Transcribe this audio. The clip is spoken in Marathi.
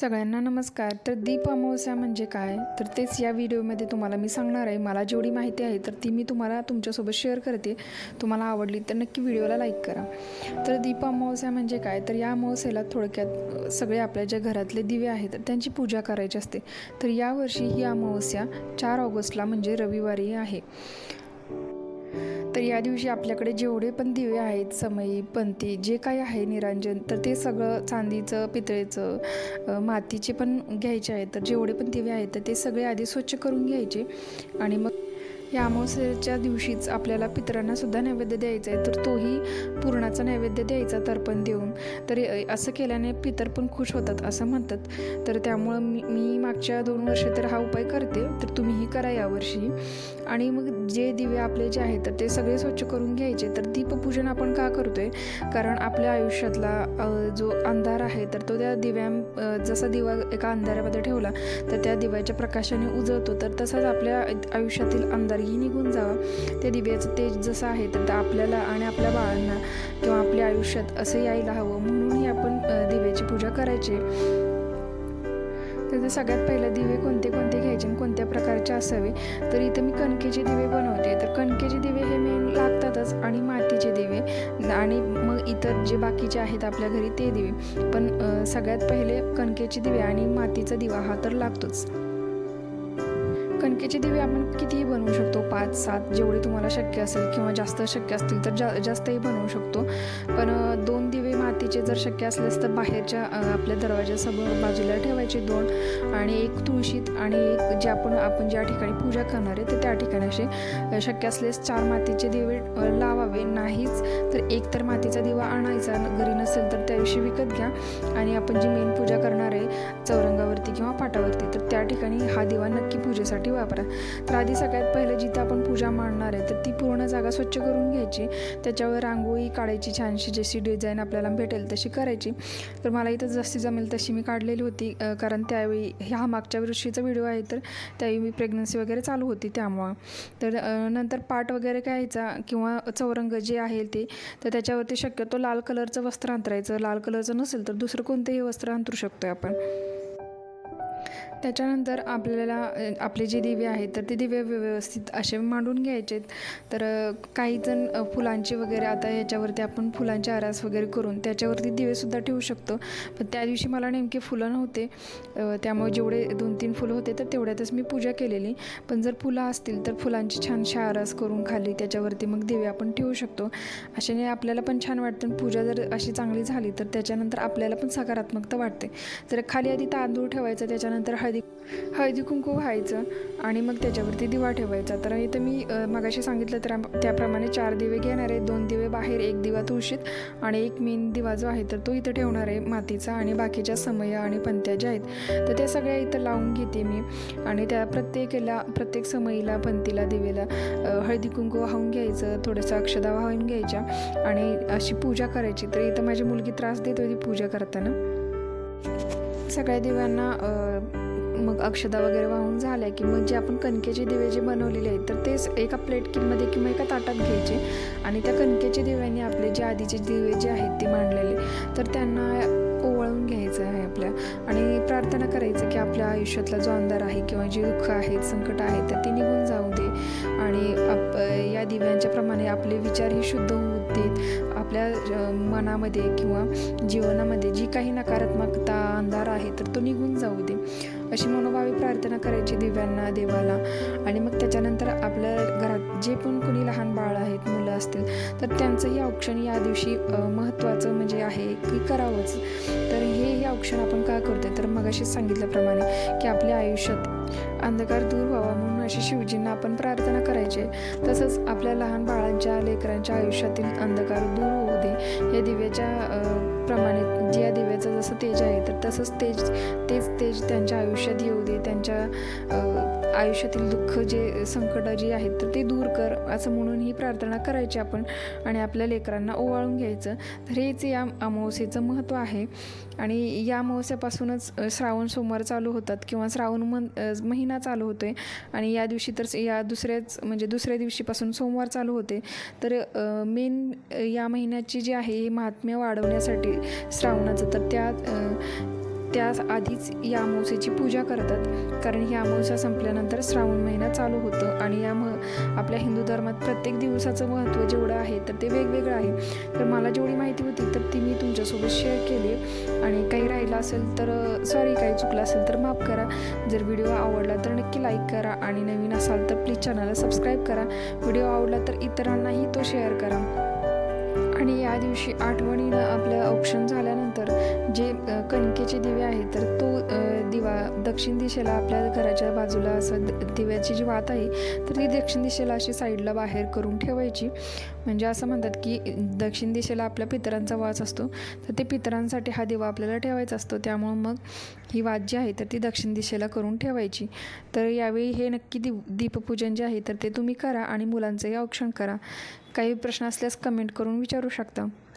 सगळ्यांना नमस्कार. तर दीप अमावस्या म्हणजे काय? तर तेच या व्हिडिओमध्ये तुम्हाला मी सांगणार आहे. मला जेवढी माहिती आहे तर ती मी तुम्हाला तुमच्यासोबत शेअर करते. तुम्हाला आवडली तर नक्की व्हिडिओला लाईक करा. तर दीप अमावस्या म्हणजे काय? तर या अमावस्येला थोडक्यात सगळे आपल्या ज्या घरातले दिवे आहेत तर त्यांची पूजा करायची असते. तर यावर्षी ही अमावस्या चार ऑगस्टला म्हणजे रविवारी आहे. तर या दिवशी आपल्याकडे जेवढे पण दिवे आहेत समई पंती जे काही आहे निरांजन तर ते सगळं चांदीचं पितळेचं मातीचे पण घ्यायचे आहेत. तर जेवढे पण दिवे आहेत तर ते सगळे आधी स्वच्छ करून घ्यायचे आणि मग या दिवशीच आपल्याला पितरांना सुद्धा नैवेद्य द्यायचा आहे तर तोही पूर्णाचा नैवेद्य द्यायचा तर्पण देऊन. तर असं केल्याने पितर पण खुश होतात असं म्हणतात. तर त्यामुळं मी मी मागच्या दोन वर्षे तर हा उपाय करते. तर तुम्हीही करा यावर्षी. आणि मग जे दिवे आपले जे आहेत तर ते सगळे स्वच्छ करून घ्यायचे. तर दीपपूजन आपण का करतोय? कारण आपल्या आयुष्यातला जो अंधार आहे तर तो त्या दिव्या जसा दिवा एका अंधारामध्ये ठेवला तर त्या दिव्याच्या प्रकाशाने उजळतो. तर तसाच आपल्या आयुष्यातील अंधार अंधारही निघून जावा. त्या दिव्याचं तेज जसं आहे तर आपल्याला आणि आपल्या बाळांना किंवा आपल्या आयुष्यात असं यायला हवं. म्हणूनही आपण दिव्याची पूजा करायची. तर सगळ्यात पहिलं दिवे कोणते कोणते घ्यायचे आणि कोणत्या प्रकारचे असावे. तर इथं मी कणकेचे दिवे बनवते. तर कणकेचे दिवे हे मेन लागतातच आणि मातीचे दिवे. आणि मग इतर जे बाकीचे आहेत आपल्या घरी ते दिवे. पण सगळ्यात पहिले कणकेचे दिवे आणि मातीचा दिवा हा तर लागतोच. कणकेचे दिवे आपण कितीही बनवू शकतो पाच सात जेवढे तुम्हाला शक्य असेल किंवा जास्त शक्य असतील तर जा जास्तही बनवू शकतो. पण दोन दिवे मातीचे जर शक्य असलेस तर बाहेरच्या आपल्या दरवाजासमोर बाजूला ठेवायचे दोन आणि एक तुळशीत आणि एक जे आपण आपण ज्या ठिकाणी पूजा करणार आहे तर त्या ठिकाणी असे शक्य असलेस चार मातीचे दिवे लावावे. नाहीच तर एक तर मातीचा दिवा आणायचा घरी नसेल तर त्या दिवशी विकत घ्या आणि आपण जी मेन पूजा करणार आहे चौरंगावरती किंवा पाटावरती तर त्या ठिकाणी हा दिवा नक्की पूजेसाठी वापरा तर आधी सगळ्यात पहिलं जिथं आपण पूजा मांडणार आहे तर ती पूर्ण जागा स्वच्छ करून घ्यायची. त्याच्यावर रांगोळी काढायची छानशी जशी डिझाईन आपल्याला भेटेल तशी करायची. तर मला इथं जशी जमेल तशी मी काढलेली होती कारण त्यावेळी ह्या मागच्या वर्षीचा व्हिडिओ आहे तर त्यावेळी मी प्रेग्नन्सी वगैरे चालू होती त्यामुळं. तर नंतर पाट वगैरे घ्यायचा किंवा चौरंग जे आहे ते तर त्याच्यावरती शक्यतो लाल कलरचं वस्त्र अंतरायचं. लाल कलरचं नसेल तर दुसरं कोणतंही वस्त्र अंतरू शकतो आपण. त्याच्यानंतर आपल्याला आपले जे दिवे आहेत तर ते दिवे व्यवस्थित असे मांडून घ्यायचेत. तर काहीजण काही जण फुलांचे वगैरे आता याच्यावरती आपण फुलांचे आरास वगैरे करून त्याच्यावरती दिवेसुद्धा ठेवू शकतो. पण त्या दिवशी मला नेमके फुलं नव्हते. त्यामुळे जेवढे दोन तीन फुलं होते तर तेवढ्यातच मी पूजा केलेली. पण जर फुलं असतील तर फुलांची छानशा आरास करून खाली त्याच्यावरती मग दिवे आपण ठेवू शकतो. अशाने आपल्याला पण छान वाटतं. पूजा जर अशी चांगली झाली तर त्याच्यानंतर आपल्याला पण सकारात्मकता वाटते. तर खाली आधी तांदूळ ठेवायचा त्याच्यानंतर हळद हळदी कुंकू व्हायचं आणि मग त्याच्यावरती दिवा ठेवायचा. तर इथं मी मगाशी सांगितलं तर त्याप्रमाणे चार दिवे घेणार आहे. दोन दिवे बाहेर एक दिवा तुळशीत आणि एक मेन दिवा जो आहे तर तो इथं ठेवणार आहे मातीचा आणि बाकीच्या समया आणि पंत्या ज्या आहेत तर त्या सगळ्या इथं लावून घेते मी. आणि त्या प्रत्येकाला प्रत्येक समईला पंतीला दिवेला हळदी कुंकू वाहून घ्यायचं थोडंसं अक्षदा वाहून घ्यायच्या आणि अशी पूजा करायची. तर इथं माझी मुलगी त्रास देत होती पूजा करताना. सगळ्या दिव्यांना मग अक्षदा वगैरे वाहून झाल्या की मग जे आपण कणकेचे दिवे जे बनवलेले आहेत तर तेच एका प्लेट किंमध्ये किंवा एका ताटात घ्यायचे. आणि त्या कणकेच्या दिव्यांनी आपले जे आधीचे दिवे जे आहेत ते मांडलेले तर त्यांना ओवळून घ्यायचं आहे आपल्या. आणि प्रार्थना करायचं की आपल्या आयुष्यातला जो अंधार आहे किंवा जे दुःख आहेत संकट आहेत तर ते निघून जाऊ दे. आणि आप या दिव्यांच्या प्रमाणे आपले विचारही शुद्ध होऊ देत. आपल्या मनामध्ये किंवा जीवनामध्ये जी काही नकारात्मकता अंधार आहे तर तो निघून जाऊ दे. अशी मनोभावी प्रार्थना करायची दिव्यांना देवाला. आणि मग त्याच्यानंतर आपल्या घरात जे पण कोणी लहान बाळ आहेत मुलं असतील तर त्यांचंही औक्षण या दिवशी महत्त्वाचं म्हणजे आहे की करावंच. तर हे औक्षण आपण का करतोय? तर मगाशीच सांगितल्याप्रमाणे की आपल्या आयुष्यात अंधकार दूर व्हावा म्हणून अशी शिवजींना आपण प्रार्थना करायची. तसंच आपल्या लहान बाळांच्या लेकरांच्या आयुष्यातील अंधकार दूर होऊ दे. या दिव्याच्या प्रमाणे या दिव्याचं जसं तेज आहे तसंच तेज तेच तेज त्यांच्या आयुष्यात येऊ दे त्यांच्या आयुष्यातील दुःख जे संकटं जे आहेत तर ते दूर कर असं म्हणून ही प्रार्थना करायची आपण आणि आपल्या लेकरांना ओवाळून घ्यायचं. तर हेच या अमावस्येचं महत्त्व आहे. आणि या अमावस्यापासूनच श्रावण सोमवार चालू होतात किंवा श्रावण मन महिना चालू होतो आहे आणि या दिवशी तर या दुसऱ्याच म्हणजे दुसऱ्या दिवशीपासून सोमवार चालू होते. तर मेन या महिन्याची जी आहे हे महात्म्य वाढवण्यासाठी श्रावणाचं तर त्या त्यास त्या आधीच या अमावस्येची पूजा करतात. कारण ही अमावस्या संपल्यानंतर श्रावण महिना चालू होतो आणि या म आपल्या हिंदू धर्मात प्रत्येक दिवसाचं महत्त्व जेवढं आहे तर ते वेगवेगळं आहे. तर मला जेवढी माहिती होती तर ती मी तुमच्यासोबत शेअर केली. आणि काही राहिलं असेल तर सॉरी काही चुकलं असेल तर माफ करा. जर व्हिडिओ आवडला तर नक्की लाईक करा. आणि नवीन असाल तर प्लीज चॅनलला सबस्क्राईब करा. व्हिडिओ आवडला तर इतरांनाही तो शेअर करा. आणि या दिवशी आठवणीनं आपलं औक्षण झाल्यानंतर जे कणकेचे दिवे आहेत तर तो दिवा दक्षिण दिशेला आपल्या घराच्या बाजूला असं द- दिव्याची जी वात आहे तर ती दक्षिण दिशेला अशी साईडला बाहेर करून ठेवायची. म्हणजे असं म्हणतात की दक्षिण दिशेला आपल्या पितरांचा वास असतो तर ते पितरांसाठी हा दिवा आपल्याला ठेवायचा असतो. त्यामुळं मग ही वात जी आहे तर ती दक्षिण दिशेला करून ठेवायची. तर यावेळी हे नक्की दीप दीपपूजन जे आहे तर ते तुम्ही करा आणि मुलांचंही औक्षण करा. काही प्रश्न असल्यास कमेंट करून विचारू शकता.